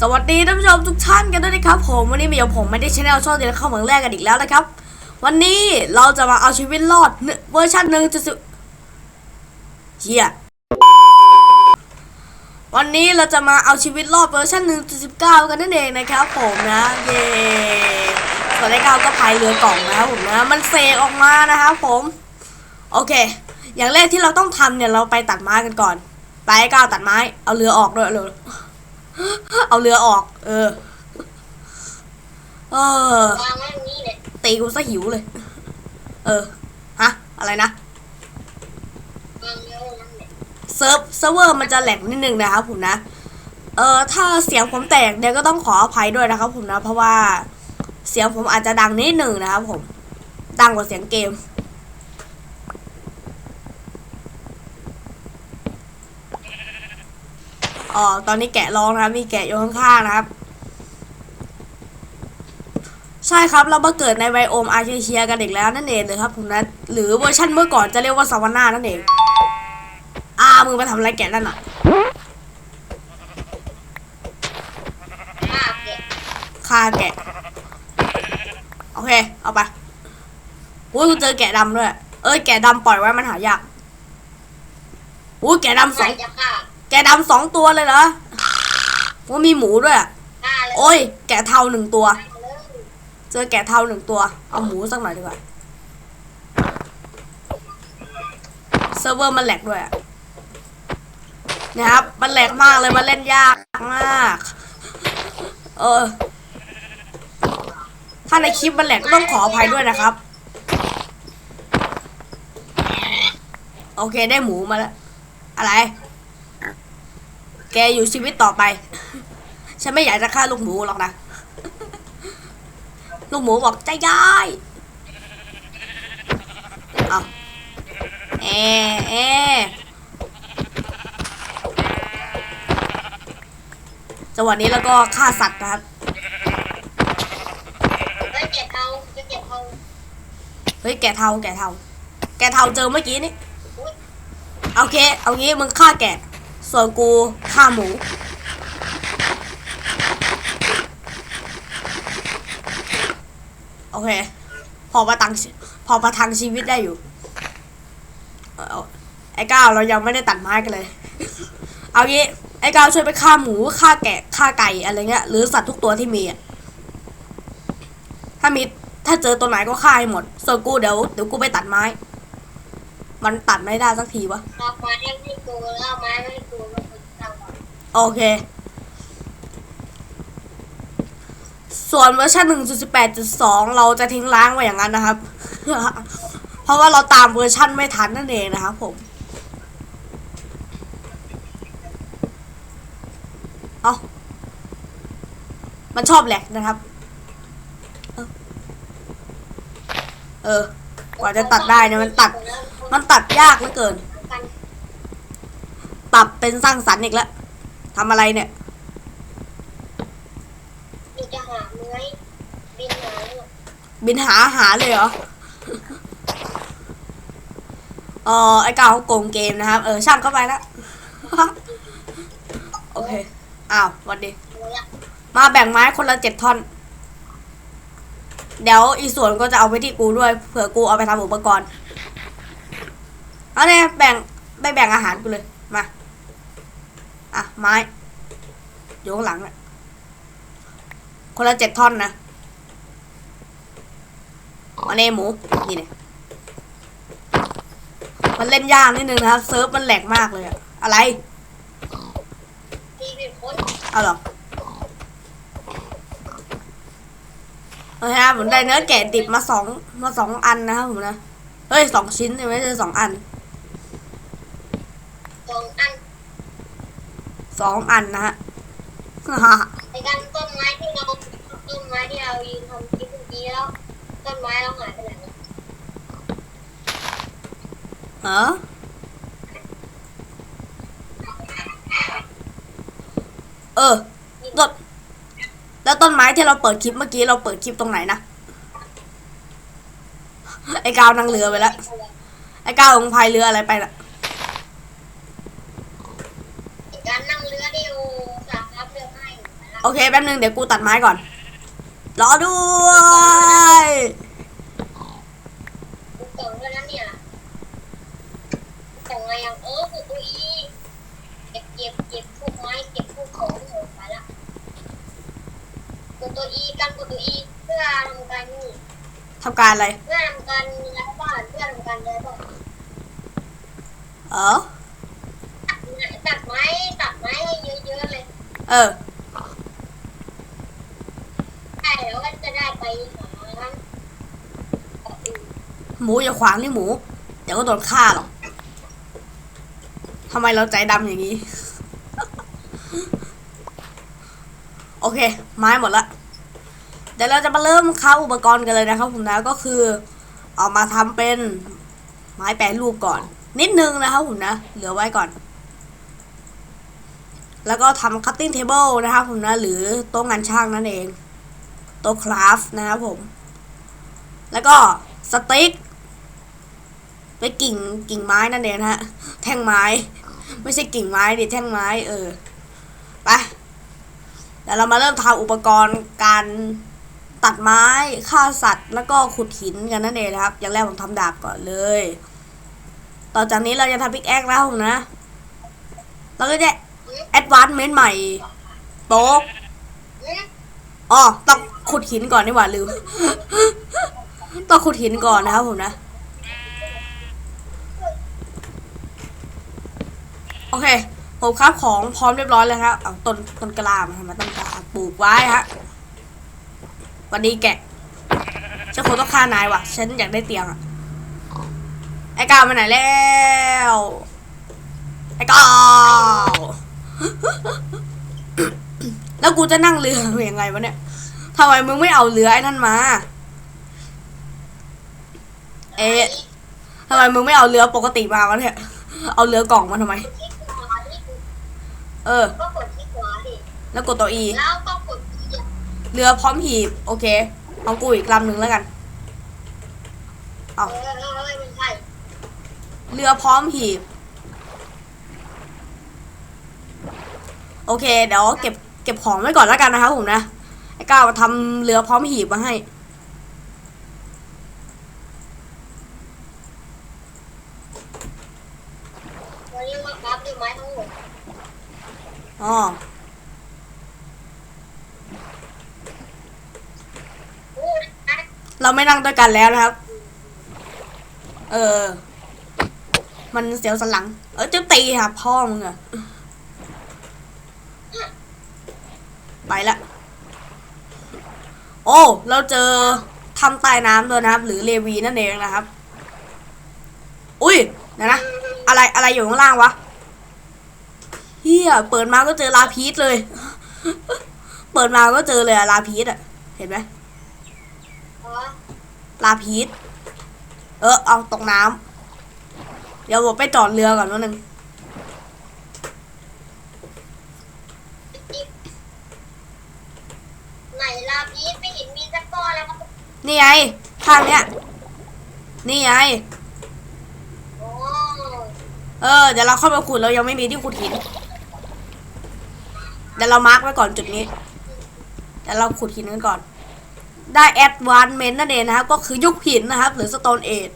สวัสดีท่านผู้ชมทุกท่านกันด้วยนะครับผมวันนี้มีกับผมไม่ได้ชแนลช่องเดียวเข้าเมืองแรกกันอีกแล้วนะครับ วันนี้เราจะมาเอาชีวิตรอดเวอร์ชันหนึ่งจะสิเฮียวันนี้เราจะมาเอาชีวิตรอดเวอร์ชันหนึ่งจุดสิบเก้ากันนั่นเองนะครับผมนะเย่ส่วนไอ้ก้าก็พายเรือกล่องนะครับผมนะมันเสกออกมานะครับผมโอเค อย่างแรกที่เราต้องทำเนี่ยเราไปตัดไม้กันก่อน ไปก้าวตัดไม้เอาเรือออกด้วยเร็ว เอาเรือออก เออ เออ วางไว้ตรงนี้เลยตีกูซะหิวเลย เออ ฮะ อะไรนะ วางเยอะนั่นแหละเซิร์ฟเซิร์ฟเวอร์มันจะแหลกนิดนึงนะครับผมนะ เออถ้าเสียงผมแตกเนี่ยก็ต้องขออภัยด้วยนะครับผมนะ เพราะว่าเสียงผมอาจจะดังนิดหนึ่งนะครับผม ดังกว่าเสียงเกม อ๋อตอนนี้แกะร้องนะครับมีแกะอยู่ข้างๆนะครับ ใช่ครับเรามาเกิดในไบโอมอาร์เชียกันอีกแล้วนั่นเองเลยครับผมนะหรือเวอร์ชันเมื่อก่อนจะเรียกว่าซาวาน่านั่นเองอ่ามึงไปทำอะไรแกะนั่นอะห้าเก็บฆ่าแกะโอเค เอาไปอุ้ยกูเจอแกะดำด้วย เอ้ยแกะดำปล่อยไว้มันหายากอุ้ยแกะดำสองจะฆ่า แกะดำสองตัวเลยเหรอว่ามีหมูด้วยอะฆ่าเลยโอ้ย แกะเทาหนึ่งตัว ฆ่าเลยเจอแกะเทาหนึ่งตัว เอาหมูสักหน่อยดีกว่า เซิร์ฟเวอร์มันแหลกด้วยอะเนะครับ มันแหลกมากเลย มันเล่นยากมาก เออ ถ้าในคลิปมันแหลกก็ต้องขออภัยด้วยนะครับ โอเคได้หมูมาแล้ว อะไร แกอยู่ชีวิตต่อไป ฉันไม่อยากจะฆ่าลูกหมูหรอกนะ ลูกหมูบอกใจย้ายเอาเอเอจังหวะนี้แล้วก็ฆ่าสัตว์นะครับ เฮ้ยเก็บเอาจะเก็บเอาเฮ้ยแกะเทาแกะเทา แกะเทาเจอเมื่อกี้นี่อุ๊ยโอเค เอางี้มึงฆ่าแกะ ส่วนกูฆ่าหมู โอเค พอประทังพอประทังชีวิตได้อยู่ไอ้ก้าวเรายังไม่ได้ตัดไม้กันเลย เอางี้ไอ้ก้าวช่วยไปฆ่าหมูฆ่าแกะฆ่าไก่อะไรเงี้ยหรือสัตว์ทุกตัวที่มีอะถ้ามีถ้าเจอตัวไหนก็ฆ่าให้หมด ส่วนกูเดี๋ยวเดี๋ยวกูไปตัดไม้ มันตัดไม่ได้สักทีวะเอาไม้ให้กูแล้วเอาไม้ให้กูแล้วกูจะเอาโอเค ส่วนเวอร์ชัน1.18.2 เราจะทิ้งล้างไว้อย่างนั้นนะครับ เพราะว่าเราตามเวอร์ชันไม่ทันนั่นเองนะครับผม เอามันชอบแหลกนะครับ เออเออ กว่าจะตัดได้เนี่ยมันตัด มันตัดยากเหลือเกินกันปรับเป็นสร้างสรรค์อีกแล้วทำอะไรเนี่ยกูจะหาเนื้อบินหาเนี่ยบินหาอาหารเลยเหรอเออไอ้กาวเขาโกงเกมนะครับ เออช่างเข้าไปแล้วโอเค อ้าวหวันดีเนื้อมาแบ่งไม้คนละเจ็ดท่อน เดี๋ยวอีกส่วนก็จะเอาไปที่กูด้วยเผื่อกูเอาไปทำอุปกรณ์ เอาเนี่ยแบ่งไปแบ่งอาหารกูเลย มา อะ ไม้อยู่ข้างหลังเนี่ยคนละเจ็ดท่อนนะมาเน่หมู นี่เนี่ยมันเล่นยากนิดนึงนะครับ เซิร์ฟมันแหลกมากเลยอะอะไรที่เป็นคนเอาเหรอ โอเคครับผมได้เนื้อแกะดิบมาสองมาสองอันนะครับผมนะเฮ้ยสองชิ้นไม่ใช่สองอันสองอันสองอันนะฮะในการต้นไม้ที่เราต้นไม้ที่เรายืนทำคลิปเมื่อกี้แล้วต้นไม้เราหายไปไหนแล้วเออเออต้น แล้วต้นไม้ที่เราเปิดคลิปเมื่อกี้เราเปิดคลิปตรงไหนนะ ไอ้กาวนั่งเรือไปแล้ว ไอ้กาวลงพายเรืออะไรไปล่ะการนั่งเรือที่อยู่สามรับเรือให้ไปละโอเคแป๊บนึงเดี๋ยวกูตัดไม้ก่อน รอด้วยกูกล่องด้วยนะเนี่ยกล่องอะไรอย่างเออกูตัวอีเก็บเก็บเก็บพวกไม้เก็บพวกของหมดไปละ กูตัวอีกันกูตัวอีเพื่อทำการนี่ทำการอะไร เพื่อทำการย้ายบ้านเพื่อทำการย้ายบ้านเออ ตัดไม้ตัดไม้ให้เยอะๆเลยเออ ใช่แล้วก็จะได้ไปหาเกาะอื่นหมูอย่าขวางนี่หมู เดี๋ยวก็โดนฆ่าหรอกทำไมเราใจดำอย่างนี้ โอเค ไม้หมดละ เดี๋ยวเราจะมาเริ่มเข้าอุปกรณ์กันเลยนะครับ ผมนะก็คือเอามาทำเป็นไม้แปรรูปก่อน นิดนึงนะครับผมนะ เหลือไว้ก่อน แล้วก็ทำ cutting table นะครับผมนะ หรือโต๊ะงานช่างนั่นเองโต๊ะคราฟนะครับผม แล้วก็สติ๊กไปกิ่งกิ่งไม้นั่นเองนะฮะ แท่งไม้ ไม่ใช่กิ่งไม้ดิแท่งไม้ เออ เดี๋ยวเรามาเริ่มทำอุปกรณ์การตัดไม้ฆ่าสัตว์ แล้วก็ขุดหินกันนั่นเองนะครับ อย่างแรกผมทำดาบก่อนเลย ต่อจากนี้เราจะทำพิกแอคแล้วนะ เราก็จะแอดวานซ์เมนใหม่โต๊ะอ๋อต้องขุดหินก่อนดีกว่าลืม ต้องขุดหินก่อนนะครับผมนะ โอเค ผมครับของพร้อมเรียบร้อยแล้วครับเอาต้นต้นกระลามาทำมาต้นกระลาปลูกไว้ฮะวันดีแกะฉันคงต้องฆ่านายว่ะ ฉันอยากได้เตียงอะไอ้กาวไปไหนแล้ว ไอ้กาวแล้วกูจะนั่งเรือยังไงวะเนี่ยทำไมมึงไม่เอาเรือไอ้นั่นมา เอ๊ะทำไมมึงไม่เอาเรือปกติมาวะเนี่ย เอาเรือกล่องมาทำไม เออ ก็กดที่ขวาดิแล้วกดตัวอีแล้วก็กดที่เหยียบเรือพร้อมหีบ โอเค เอากูอีกลำหนึ่งแล้วกัน เออเออเออไม่ใช่เรือพร้อมหีบ โอเค เดี๋ยวเก็บเก็บของไว้ก่อนแล้วกันนะครับผมนะ ไอ้ก้าวทำเรือพร้อมหีบมาให้ วันนี้มาครับด้วยไม้ทั้งหมด อ๋อเราไม่นั่งด้วยกันแล้วนะครับ เออ มันเสียวสันหลัง เออจะตีค่ะพ่อมึงอะไปละ โอ้ เราเจอทำใต้น้ำด้วยนะครับ หรือเลวีนั่นเองนะครับ อุ้ยเดี๋ยวนะ อะไรอะไรอยู่ข้างล่างวะ เฮียเปิดมาก็เจอลาพีสเลย เปิดมาก็เจอเลยอะลาพีสอะเห็นไหมอ๋อลาพีสเออเอาตกน้ำเดี๋ยวผมไปจอดเรือก่อนนิดนึงจิ๊บไหนลาพีชไม่เห็นมีสักก้อนแล้วครับนี่ไงข้างเนี้ยนี่ไงโอ้เออ เดี๋ยวเราเข้าไปขุดเรายังไม่มีที่ขุดหิน เดี๋ยวเรามาร์กไว้ก่อนจุดนี้เดี๋ยวเราขุดหินกันก่อน ได้แอดวานเมนนั่นเองนะครับ ก็คือยุคหินนะครับ หรือสโตนเอ e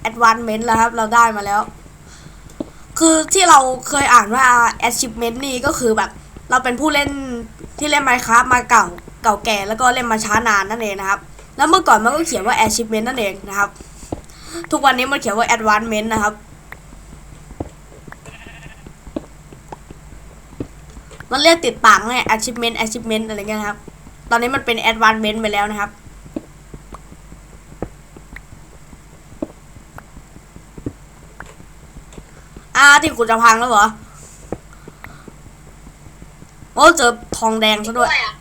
แอดวานเมนแล้วครับ เราได้มาแล้ว คือที่เราเคยอ่านว่า achievement นี่ก็คือแบบ เราเป็นผู้เล่นที่เล่น Minecraft มาเก่าเก่าแก่แล้วก็เล่นมาช้านานนั่นเองนะครับ แล้วเมื่อก่อนมันก็เขียนว่า achievement นั่นเองนะครับ ทุกวันนี้มันเขียนว่า advancement นะครับ มันเรียกติดปากไง achievement achievement อะไรเงี้ยนะครับ ตอนนี้มันเป็น advancement ไปแล้วนะครับ อ่าที่กูจะพังแล้วเหรอ โอ้เจอทองแดงซะด้ด้ววยยอะ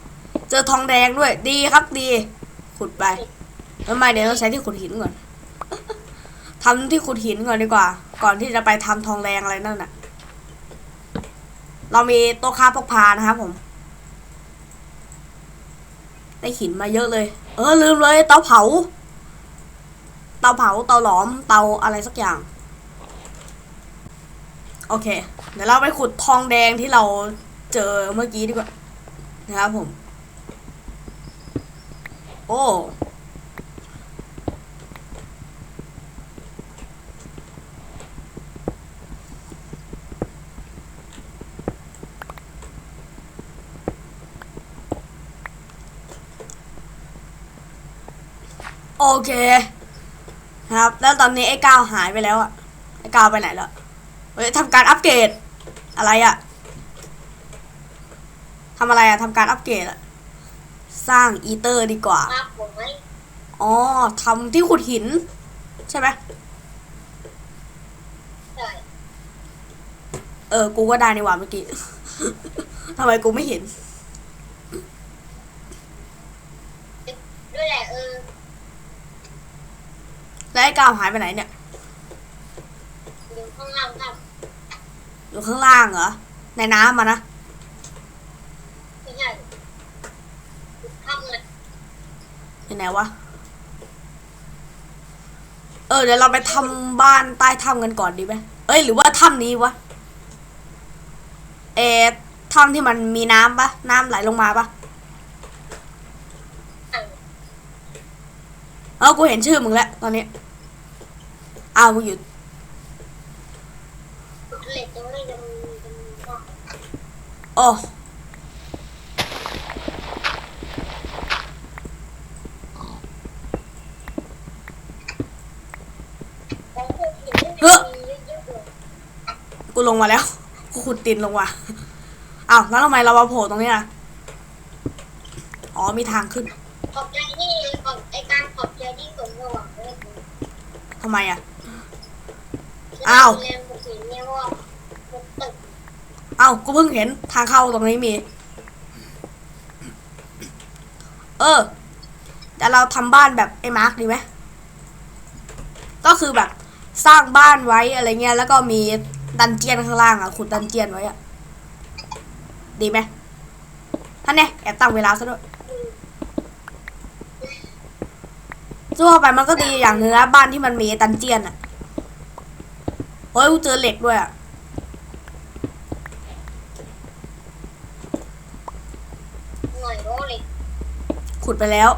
เจอทองแดงด้วย ดีครับดี ขุดไปทำไมเดี๋ยวเราใช้ที่ขุดหินก่อนทำที่ขุดหินก่อนดีกว่า ก่อนที่จะไปทำทองแดงอะไรนั่นน่ะ เรามีโต๊ะค้าพกพานะครับผม ได้หินมาเยอะเลย เออลืมเลยเตาเผา เตาเผาเตาหลอมเตาอะไรสักอย่าง โอเค เดี๋ยวเราไปขุดทองแดงที่เราเจอเมื่อกี้ดีกว่า นะครับผม โอ้ เคนะครับ แล้วตอนนี้ไอ้ก้าวหายไปแล้วอะไอ้ก้าวไปไหนแล้วเฮ้ยทำการอัปเกรดอะไรอะทำอะไรอะทำการอัปเกรดอะสร้างอีเตอร์ดีกว่ามาผมไหมอ๋อทำที่ขุดหิน ใช่ไหมใช่เออ กูก็ได้ในหว่าเมื่อกี้ ทำไมกูไม่เห็น ด้วยแหละเออ แล้วไอ้ ก้าวหายไปไหนเนี่ยอยู่ข้างล่างครับอยู่ข้างล่างเหรอ ในน้ำมานะไม่ใช่ข้างเลยอยู่ไหนวะ เออเดี๋ยวเราไปทำบ้านใต้ถ้ำกันก่อนดีไหมเอ้ยหรือว่าถ้ำนี้วะ เออถ้ำที่มันมีน้ำปะน้ำไหลลงมาปะข้างเออกูเห็นชื่อมึงแล้วตอนนี้ อ้าวมึงอยู่เหล็กยังไม่ยังยังก็โอ้ของพวกหินนี่มีเยอะๆเลยกูลงมาแล้ว กูขุดตินลงว่ะอ้าวแล้วทำไมเรามาโผล่ตรงนี้อะอ๋อมีทางขึ้นขอบใจที่ขอบไอการขอบใจที่สมระหว่างเลย ทำไมอะ อ้าวแรงบุกหินเนี่ยว่าบุกตึกเอ้ากูเพิ่งเห็นทางเข้าตรงนี้มี เออ แต่เราทำบ้านแบบไอ้มาร์คดีไหมก็คือแบบสร้างบ้านไว้อะไรเงี้ย แล้วก็มีดันเจียนข้างล่างอะขุดดันเจียนไว้อะ ดีไหมท่านเนี่ยแอบตั้งเวลาซะด้วยทั่วไปมันก็ดีอย่างหนึงนะบ้านที่มันมีดันเจียนอะเฮ้ยกูเจอเหล็กด้วยอะหน่อยโรเล็กขุดไปแล้ว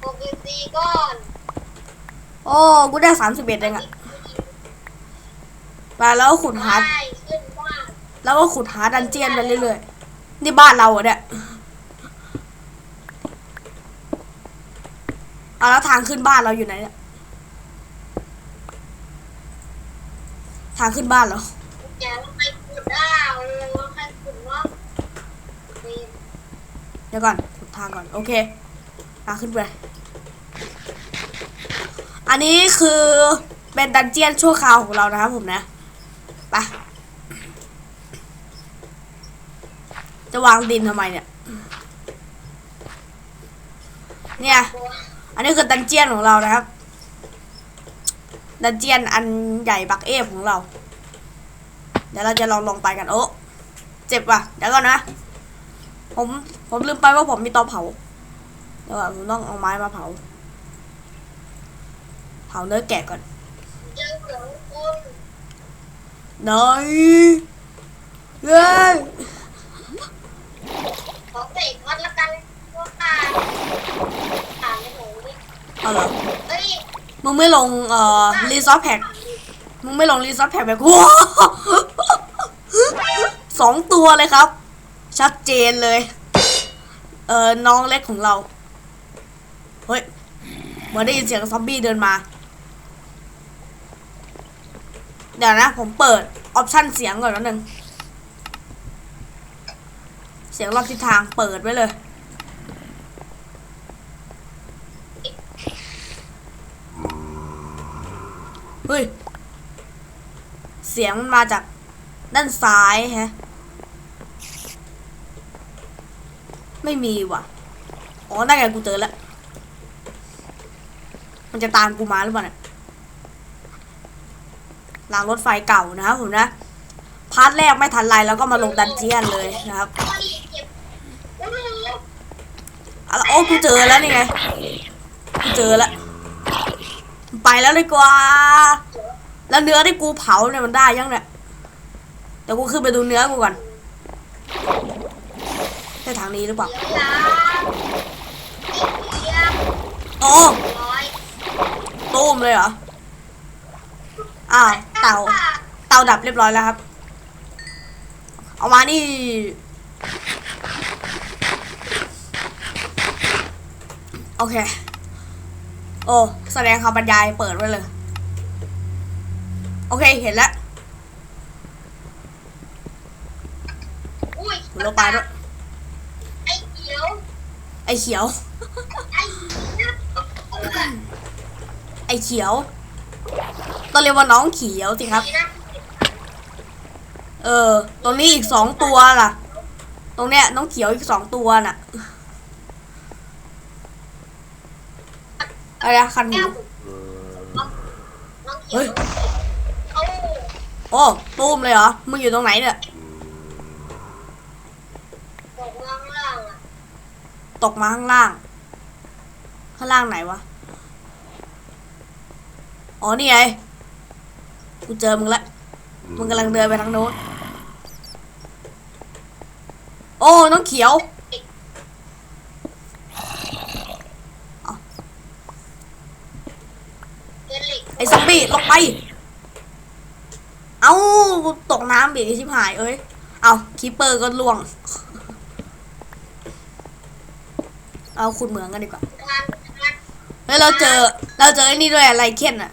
โอเคซีก้อนโอ้กูได้สามสิบเอ็ดเองอะไปแล้วก็ขุดหาได้ขึ้นว่า แล้วก็ขุดหาดันเจียนไปเรื่อยๆนี่บ้านเราอะเนี่ย เอาแล้วทางขึ้นบ้านเราอยู่ไหนเนี่ยทางขึ้นบ้านเราอย่าใครขุดได้เออว่าใครขุดว่ามีเดี๋ยวก่อนขุดทางก่อน โอเคทางขึ้นไป อันนี้คือเป็นดันเจียนชั่วคราวของเรานะครับผมนะ ไป จะวางดินทำไมเนี่ย เนี่ยตัวอั นนี้คือดันเจียนของเรานะครับ ดันเจียนอันใหญ่บักเอฟของเรา เดี๋ยวเราจะลองลงไปกันโอ้เจ็บว่ะ เดี๋ยวก่อนนะ ผม ผมลืมไปว่าผมมีเตาเผา เดี๋ยวผมต้องเอาไม้มาเผา เผาเนื้อแกะก่อนเจอเหลืองคนยเย้ขอเสกวัดละกันว่าตาตาในหนูนี่ เอาเหรอ เอ้ยมึงไม่ลงเอ่อรีซอสแพ็กมึงไม่ลงรีซอสแพ็กแบบกูสองตัวเลยครับ ชัดเจนเลย เอ่อน้องเล็กของเรา เฮ้ยเหมือนได้ยินเสียงซอมบี้เดินมา เดี๋ยวนะ ผมเปิดออปชั่นเสียงก่อนนิดนึง เสียงรอบทิศทางเปิดไว้เลย เฮ้ย เสียงมันมาจากด้านซ้ายฮะ ไม่มีว่ะ อ๋อได้ไงกูเจอแล้ว มันจะตามกูมาหรือเปล่าเนี่ยรางรถไฟเก่านะครับผมนะ พาร์ทแรกไม่ทันไรแล้วก็มาลงดันเจียนเลยนะครับเอ้ยเจ็บโอ้ยอะโอ้กูเจอแล้วนี่ไง กูเจอแล้ว แล้วดีกว่า แล้วเนื้อที่กูเผาเนี่ยมันได้ยังเนี่ยเดี๋ยวกูขึ้นไปดูเนื้อกูก่อนใช่ทางนี้หรือเปล่าเดี๋ยวนะเดี๋ยวโอ้ร้อยตูมเลยเหรอ อ้าว เต่าเตาดับเรียบร้อยแล้วครับ เอามานี่ โอเค โอ้แสดงคำบรรยายเปิดไว้เลย โอเคเห็นแล้วอุ้ยลงไปด้วยไอ้เขียว ไอเขียว ไอ้เขียวไอเขียวต้องเรียกว่าน้องเขียวสิครับดีนะเออ ตรงนี้อีกสองตัวล่ะ ตรงเนี้ยน้องเขียวอีกสองตัวน่ะ อะไรนะคันหูแก้วน้องเขียวเอาโอ้ตูมเลยเหรอ มึงอยู่ตรงไหนเนี่ยบอกเมืองล่างอะตกมาข้างล่าง ข้างล่างไหนวะ อ๋อ นี่ไง กูเจอมึงละมึงกำลังเดินไปทางโน้น โอ้ น้องเขียว เก ลิกไอ้ซอมบี้ลงไป เอาตกน้ำบีกไอ้ชิบหาย เอ้ย เอาคีปเปอร์ก็ล่วง เอาขุดเหมืองกันดีกว่าเฮ้ยเราเจอ เราเจอไอ้นี่ด้วยอะไรเคนอะ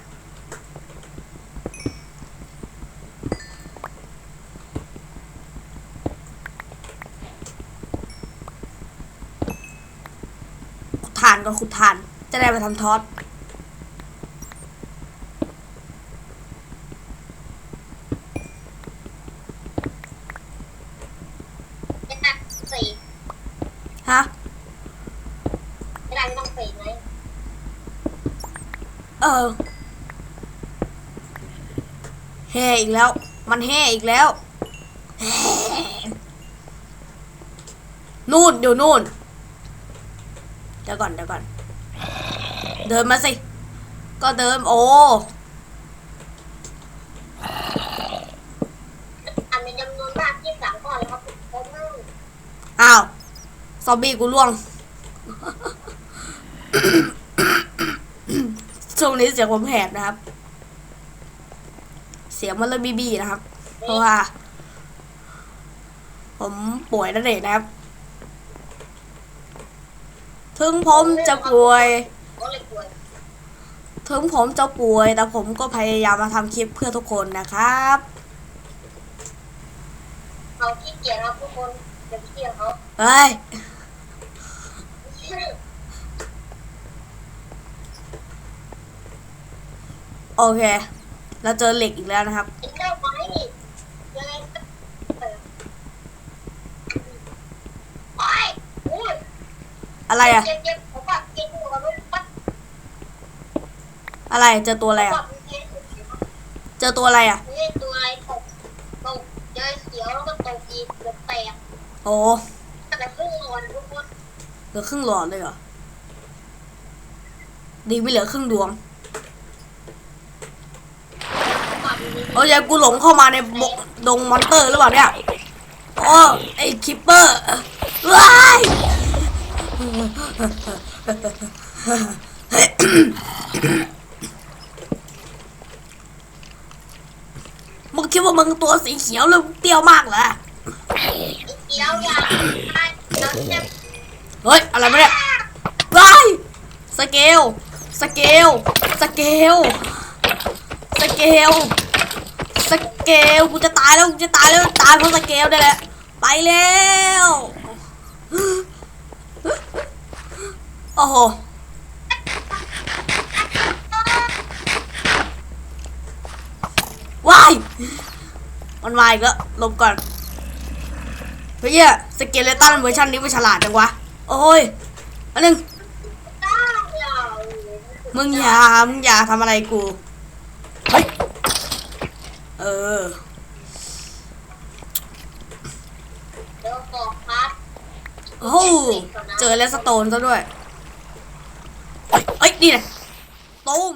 ขุดทานก่อนขุดทาน จะได้ไปทำทอส เป็นตัดสี่ ฮะ ไม่ได้ไม่ต้องสี่ไหม เออ แห่อีกแล้ว มันแห่อีกแล้ว นู่นเดี๋ยวนู่น เดี๋ยวก่อนเดี๋ยวก่อน เดินมาสิ ก็เดินโอ้อันเป็นจำนวนมากที่สามก่อนแล้วครับผมนั่งอ้าวซอมบี้กูล่วงช่วงนี้เสียงผมแหบนะครับ เสียงมันเริ่มบีบีนะครับ เพราะว่า ผมป่วยนั่นเองนะครับ ถึงผมจะป่วยก็เลยป่วยถึงผมจะป่วย แต่ผมก็พยายามมาทำคลิปเพื่อทุกคนนะครับเขาขี้เกียจครับทุกคนอย่าไปเที่ยวเขาเฮ้ยโอเค เราเจอเหล็กอีกแล้วนะครับ อะไรอะเจ็บเจ็บผมว่าเจ็บหัวมันปัดอะไรเจอตัวอะไรอะว่ามันเจอตัวอะไรอะนี่ตัวอะไรตกตกเจอเขียวแล้วก็ตกอีกเกือบแตกโอ้แต่ครึ่งวันทุกคนเหลือครึ่งหลอดเลยเหรอดีไม่เหลือครึ่งดวง ก่อนนี้ โอ้ยกูหลงเข้ามาในบกดงมอนเตอร์หรือเปล่าเนี่ยโอ้ไอคิปเปอร์ว้ายมึงคิดว่ามึงตัวสีเขียวแล้วเปรี้ยวมากเหรอเขียวอย่างเฮ้ย อะไรไมาเนี่ยว้ายสเกล สเกล สเกล สเกล เกลกูจะตายแล้วกูจะตายแล้วตายเพราะสเกลนี่แหละไปแล้วโอ้โหว้ายมันมาอีกแล้วลบก่อนเฮ้ยสเกลเลตันเวอร์ชันนี้มันฉลาดจังวะโอ้ยอันนึงต้างมึงอย่ามึงอย่าทำอะไรกู ออเดี๋ยวบอกครับโอ้โหเจอแลสโตนซะด้วย เอ้ย นี่นะตูม